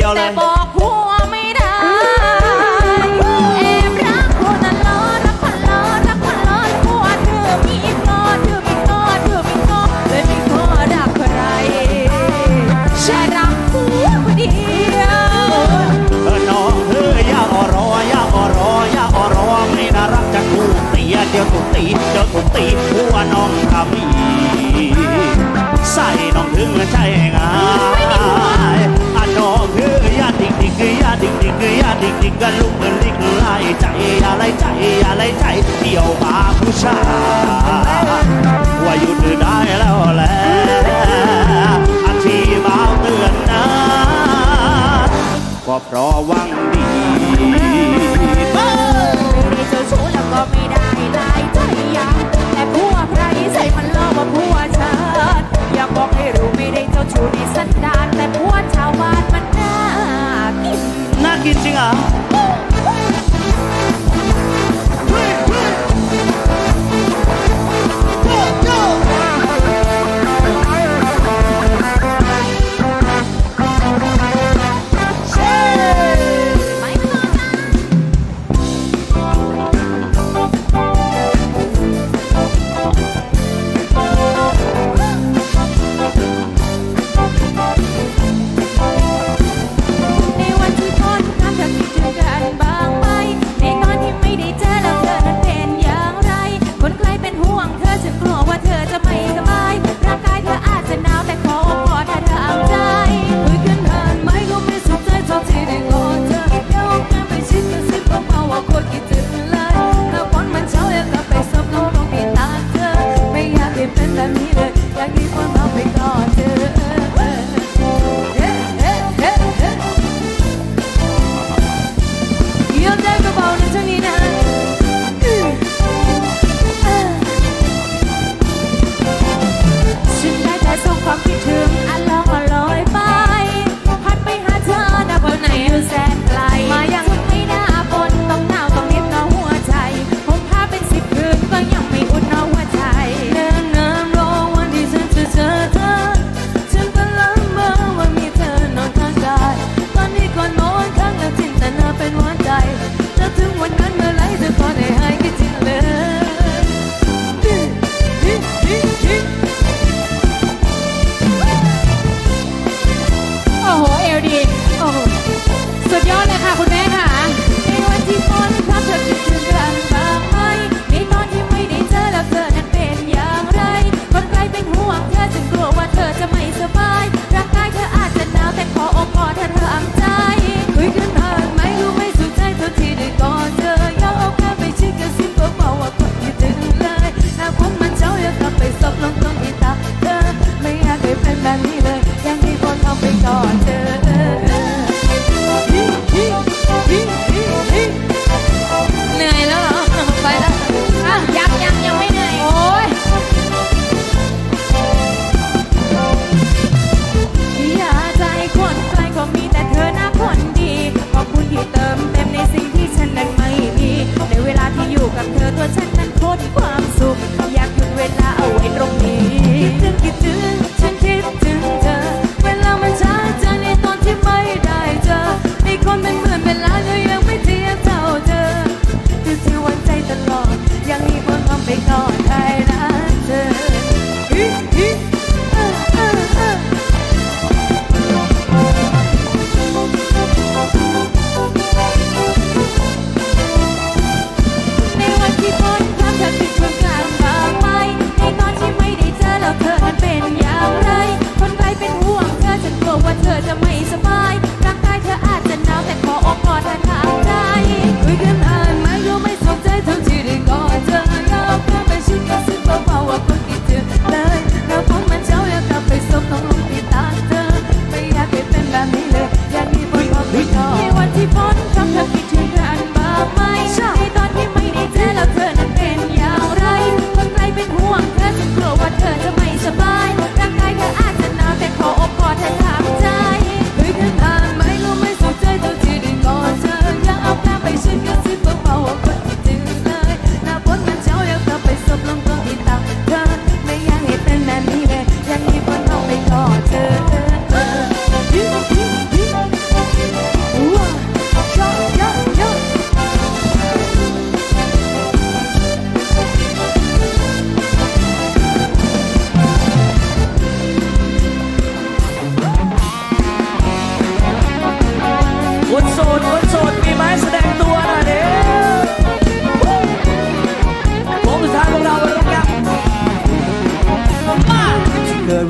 Step up.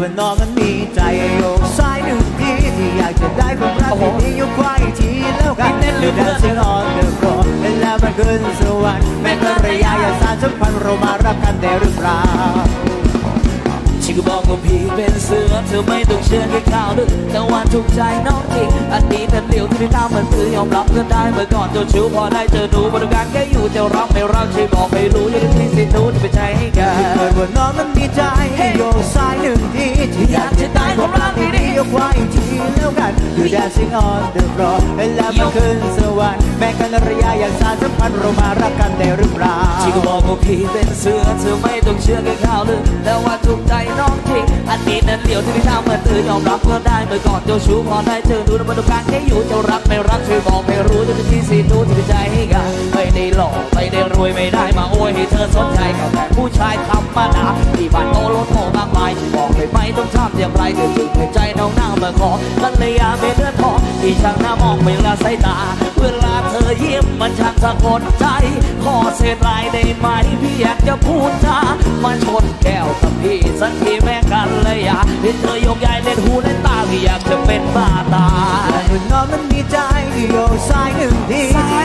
ว่าน้องนั้นมีใจโยกซ้ายหนึ่งทีที่อยากจะได้ความรักที่ดียกไว้ทีแล้วกันเดินเสียงอ่อนเดินรอแล้วมันขึ้นสวรรค์แม้ก็รยะอยาสานสัมพันธ์เรามารักกันได้หรือเปล่าฉันก็บอกว่าพี่เป็นเสือเธอไม่ต้องเชื่อแค่ข่าวดึกแต่วันถูกใจน้องจริงอันนี้นั่นเดียวที่ได้ตามมันคือยอมรับก็ได้เมื่อก่อนเจ้าชู้พอได้เจอหนูบริการแค่อยู่จะรักไม่รักช่วยบอกให้รู้ยังที่สิหนูจะไปใช้ให้กันเกิดว่าน้องนั้นมีใจให้โยกซ้ายหนึ่ง อยากจะได้ความรักที่ดียกไว้ทีแล้วกันคือ dancing on the floor แล้วมันขึ้นสวรรค์แม้กันระยะอยากสานสัมพันธ์เรามารักกันได้หรือเปล่าฉันก็บอกว่าพี่เป็นเสือเธอไม่ต้องเชื่อแค่ข่าวลือแต่ว่าถูกใจน้องจริงอันนี้นั่นเดียวที่ได้ทำเมื่อเธอยอมรับก็ได้เมื่อก่อนเจ้าชู้พอได้เจอหนูในบรรยากาศแค่อยู่จะรักไม่รักช่วยบอกให้รู้จะที่สิหนูจะไปใจให้กันไม่ได้หลอกไม่ได้รวยไม่ได้มาโอยให้เธอสนใจกับแต่ผู้ชายธรรมดาที่บ้านโตรถโตมากมายบอกเลยไม่ต้องทำอย่างไรเธอจึงให้ใจน้องนั่งมาขอกันเลยาไม่เลือดพอที่ช่างหน้ามองไม่ละสายตา เวลาเธอยิ้มมันช่างสะกดใจ ขอเศษลายได้ไหมพี่อยากจะพูดจามาชนแก้วกับพี่สักทีแม่กันเลยอยาเห็นเธอยกใหญ่เล่นหูเล่นตาพี่อยากจะเป็นบ้าตายแต่น้องนั้นมีใจโยกซ้ายหนึ่งที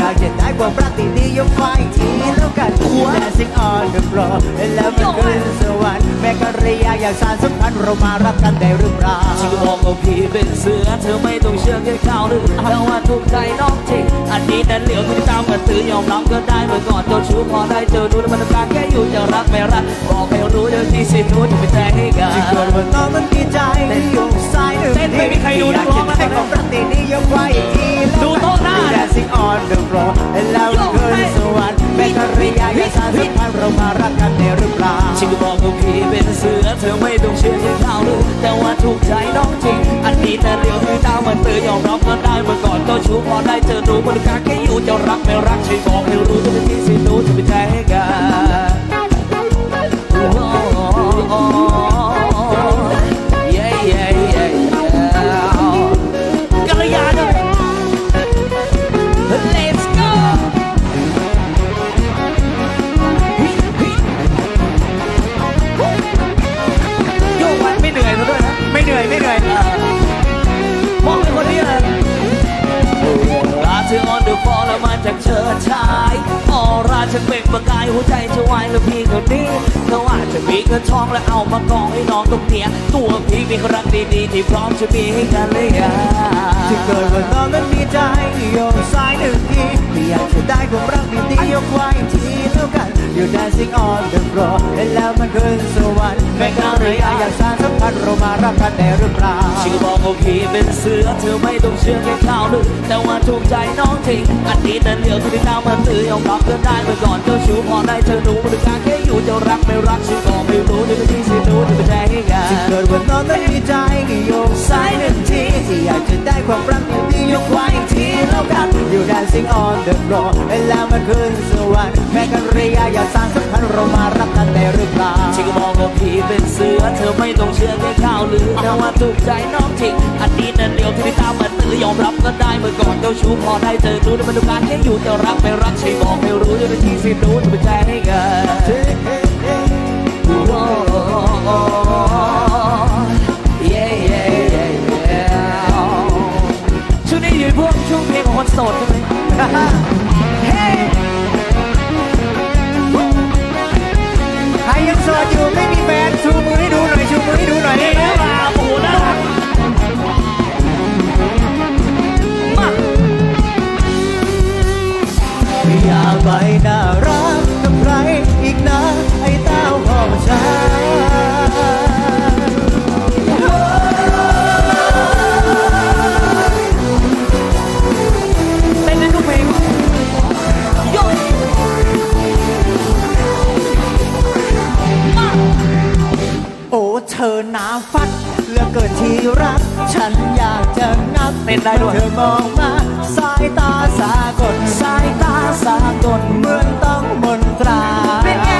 อยากจะได้ความรักที่ดียกไว้ทีแล้วกัน dancing on the floor แล้วมันขึ้นสวรรค์แม้กันระยะอยากสานสัมพันธ์เรามารักกันได้หรือเปล่าฉันก็บอกว่าพี่เป็นเสือ เธอไม่ต้องเชื่อแค่ข่าวลือแต่ว่าถูกใจน้องจริง อันนี้นั้นเหลียวที่ตามกันตือยอมรับก็ได้เมื่อก่อนเจ้าชู้พอได้เจอดูในบรรยากาศแค่อยู่จะรักไม่รัก บอกให้รู้เดี๋ยวที่สิหนูจะไปแจ้งให้กันที่เกิดว่าน้องนั้นมีใจโยกซ้ายหนึ่งเต้นไม่มีใครดูนักร้องนะยากจะได้ความรักที่ดียกไว้ทีดูโต๊ะหน้า dancing on the floor แล้วมันขึ้นสวรรค์แม้กันระยะอยากสานสัมพันธ์เรามารักกันได้หรือเปล่าฉัน ธอไม่ต้องเชื่อแค่ข่าวลือแต่ว่าถูกใจน้องจริง อันนี้แต่เดียวที่ตามมันเตือยอมรับก็ได้เมื่อก่อนเจ้าชู้พอได้เจอหนูบนการแค่อยู่จะรักไม่รักช่วยบอกให้รู้จะเป็นที่สิหนูจะไปแจ้งให้กัน ฉันเปล่งประกายหัวใจจะวายแล้วพี่คนนี้เขาอาจจะมีเงินทองและเอามากองให้น้องตรงเนี้ยตัวพี่มีคนรักดีๆที่พร้อมจะมีให้กันเลยอะที่เกิดว่าน้องนั้นมีใจโยกซ้ายหนึ่งทีไม่อยากจะได้ความรักดีๆยกไว้ทีแล้วกัน You dancing on the floor แล้วมันขึ้นสวรรค์แม้กระระยอยากสานสัมพันธ์เรามารักกันได้หรือเปล่าชื่อบอกว่าพี่เป็นเสือเธอไม่ต้องเชื่อแค่ข่าวลือแต่ว่าถูกใจน้องจริงอันนี้นั่นเดียวที่ได้ตามมาตือยอมรับก็ได้อก่อนเจ้าชู้พอได้เจอหนูบริการแค่อยู่จะรักไม่รักชื่อบอกไม่รู้เดี๋ยวที่สิหนูจะไปแจ้งให้กันที่เกิดว่าน้องนั้นมีใจโยกซ้ายหนึ่งทีที่อยากจะได้ความรักดีๆยกไว้ทีแล้วกัน You dancing on the floor แล้วมันขึ้นสวรรค์แม้กระยะอยากสานสัมพันธ์เรามารักกันได้หรือเปล่าฉันก็บอกว่าพี่เป็นเสือเธอไม่ต้องเชื่อแค่ข่าวลือแต่ว่าถูกใจน้องจริงอันนี้นั่นเดียวที่ได้ตามมา ตือยอมรับก็ได้เมื่อก่อนเจ้าชู้พอได้เจอหนูในบรรยากาศแค่อยู่จะรักไม่รักใช่บอกไม่รู้เดี๋ยวที่สิหนูจะไปแจ้ให้กันช่วงนี้อยู่พวกช่วงเพลงของคนโสดใช่ไหมเฮ้ใครยังโสดอยู่ไม่มี เธอหนาฟัดเหลือเกินที่รัก ฉันอยากจะนับเต้นได้ด้วยเธอมองมา สายตาสากลสายตาสากลเหมือนต้องมนตราเป็นไง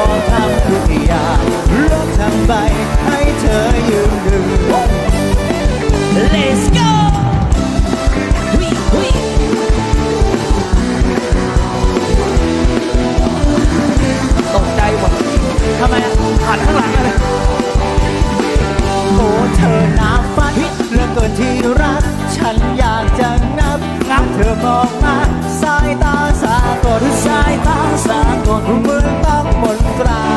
อมทำทุกอย่างโลกทั้งใบให้เธอยืนดึง Let's go ตกใจหมดทำไมหันข้างหลังเลยโอ้เธอหนาฟันเหลือเกินที่รัก ฉันอยากจะนับเธอมอง สากลสายตาสากลเหมือนต้องมนตรา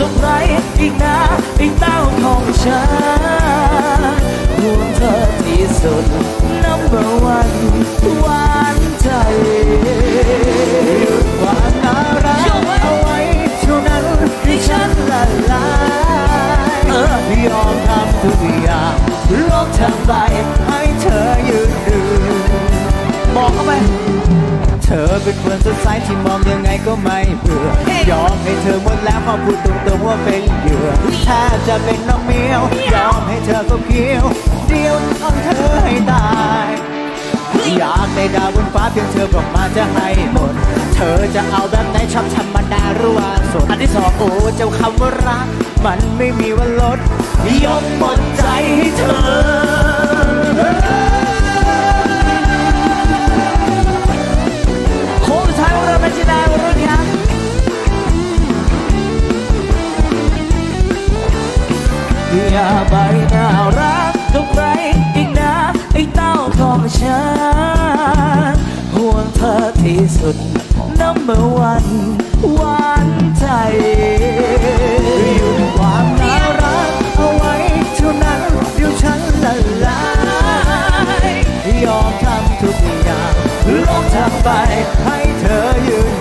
รักกับใครอีกนะไอ้เต้าของฉันห่วงเธอที่สุด number one หวานใจความน่ารักเอาไว้เท่านั้นที่ฉันละลายยอมทำทุกอย่างลบทำไปให้เธอยืนดูบอกเข้าไป เธอเป็นคนสดใสที่มองยังไงก็ไม่เบื่อยอมให้เธอหมดแล้วพอพูดตรงๆว่าเป็นเหยื่อแทบจะเป็นน้องเมียวยอมให้เธอก็เกี้ยวเดียวเอาเธอให้ตายอยากได้ดาวบนฟ้าเพียงเธอบอกมาจะให้หมด เธอจะเอาแบบไหนชอบธรรมดาหรือว่าสดอันที่สองโอ้เจ้าคำว่ารัก มันไม่มีวันลดยกหมดใจให้เธอ อย่าไปน่ารักกับใครอีกนะไอ้เต้าของฉันห่วงเธอที่สุด number one หวานใจอยู่ความน่ารักเอาไว้เท่านั้นเดี๋ยวฉันละลายยอมทำทุกอย่างลบทำไปให้เธอยืน